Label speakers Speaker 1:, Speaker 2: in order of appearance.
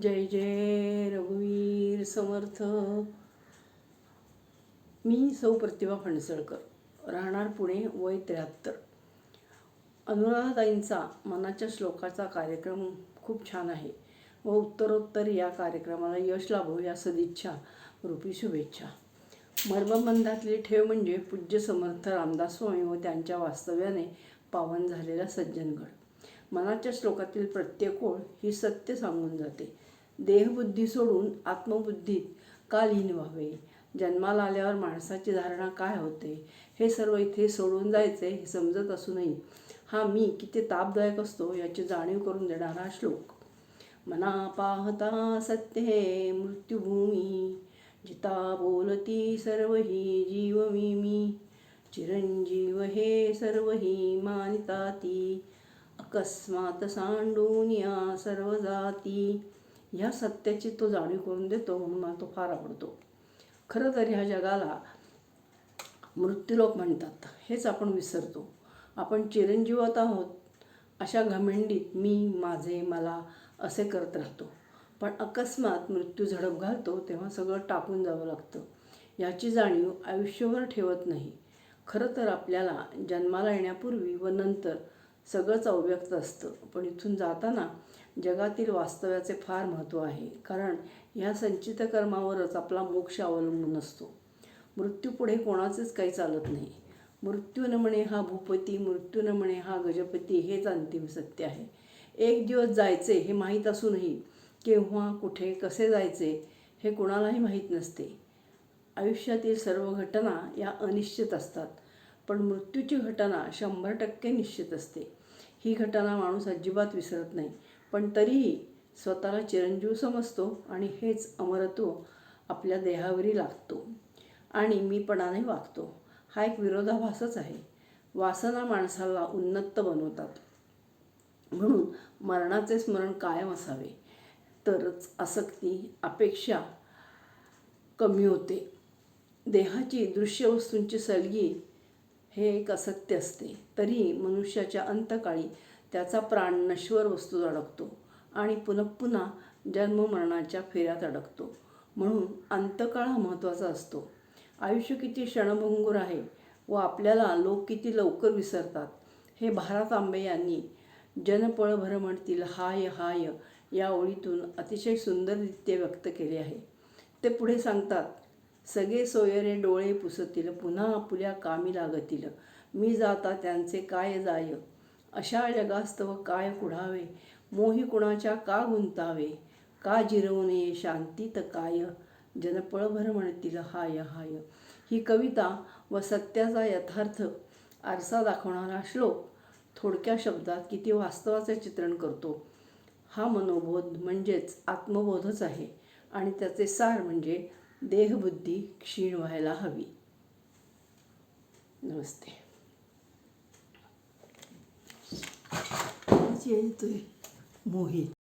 Speaker 1: जय जय रघुवीर समर्थ. मी सौ प्रतिभा फणसळकर राहणार पुणे वय त्र्याहत्तर. अनुराधाताईंचा मनाच्या श्लोकाचा कार्यक्रम खूप छान आहे. व उत्तरोत्तर या कार्यक्रमाला यश लाभो या सदिच्छा रूपी शुभेच्छा. मर्मबंधातली ठेव म्हणजे पूज्य समर्थ रामदास स्वामी व त्यांच्या वास्तव्याने पावन झालेला सज्जनगड. मनाच्या श्लोकातील प्रत्येक ओळ ही सत्य सांगून जाते. देहबुद्धी सोडून आत्मबुद्धीत का लीन व्हावे? जन्माला आल्यावर माणसाची धारणा काय होते? हे सर्व इथे सोडून जायचे हे समजत असूनही हा मी किती तापदायक असतो याची जाणीव करून देणारा श्लोक. मना पाहता सत्य हे मृत्यूभूमी जिता बोलती सर्व ही जीव मी. मी चिरंजीव हे सर्व ही मानिताती अकस्मात सांडून या सर्व जाती. ह्या सत्याची तो जाणीव करून देतो म्हणून मला तो फार आवडतो. खरं तर ह्या जगाला मृत्यूलोक म्हणतात. हेच आपण विसरतो. आपण चिरंजीवत आहोत. अशा घमेंडीत मी माझे मला असे करत राहतो. पण अकस्मात मृत्यू झडप घालतो तेव्हा सगळं टाकून जावं लागतं. याची जाणीव आयुष्यभर ठेवत नाही. खरं तर आपल्याला जन्माला येण्यापूर्वी व नंतर सगळंच अव्यक्त असतं. पण इथून जाताना जगातील वास्तव्याचे फार महत्त्व आहे. कारण ह्या संचित कर्मावरच आपला मोक्ष अवलंबून असतो. मृत्यूपुढे कोणाचेच काही चालत नाही. मृत्यू न म्हणे हा भूपती मृत्यू न म्हणे हा गजपती हेच अंतिम सत्य आहे. एक दिवस जायचे हे माहीत असूनही केव्हा कुठे कसे जायचे हे कोणालाही माहीत नसते. आयुष्यातील सर्व घटना या अनिश्चित असतात. पण मृत्यूची घटना शंभर टक्के निश्चित असते. ही घटना माणूस अजिबात विसरत नाही. पण तरीही स्वतःला चिरंजीव समजतो आणि हेच अमरत्व आपल्या देहावरी लागतो. आणि मीपणाने वागतो. हा एक विरोधाभासच आहे. वासना माणसाला उन्नत बनवतात. म्हणून मरणाचे स्मरण कायम असावे. तरच आसक्ती अपेक्षा कमी होते. देहाची दृश्य वस्तूंची सलगी हे एक असत्य असते. तरी मनुष्याच्या अंतकाळी त्याचा प्राण नश्वर वस्तू अडकतो आणि पुन्हा पुन्हा जन्ममरणाच्या फेऱ्यात अडकतो. म्हणून अंतकाळ हा महत्त्वाचा असतो. आयुष्य किती क्षणभंगूर आहे व आपल्याला लोक किती लवकर विसरतात हे भारत आंबे यांनी जनपळभर म्हणतील हाय हाय या ओळीतून अतिशय सुंदररित्या व्यक्त केले आहे. ते पुढे सांगतात सगळे सोयरे डोळे पुसतील पुन्हा आपुल्या कामी लागतील. मी जाता त्यांचे काय जाय? अशा जगास्तव काय कुढावे? मोही कुणाच्या का गुंतावे? का जिरवू नये शांतीत काय? जनपळभर म्हणतील हाय हाय. ही कविता व सत्याचा यथार्थ आरसा दाखवणारा श्लोक थोडक्या शब्दात किती वास्तवाचे चित्रण करतो? हा मनोबोध म्हणजेच आत्मबोधच आहे. आणि त्याचे सार म्हणजे देहबुद्धी क्षीण व्हायला हवी. नमस्ते. येतोय मोहित.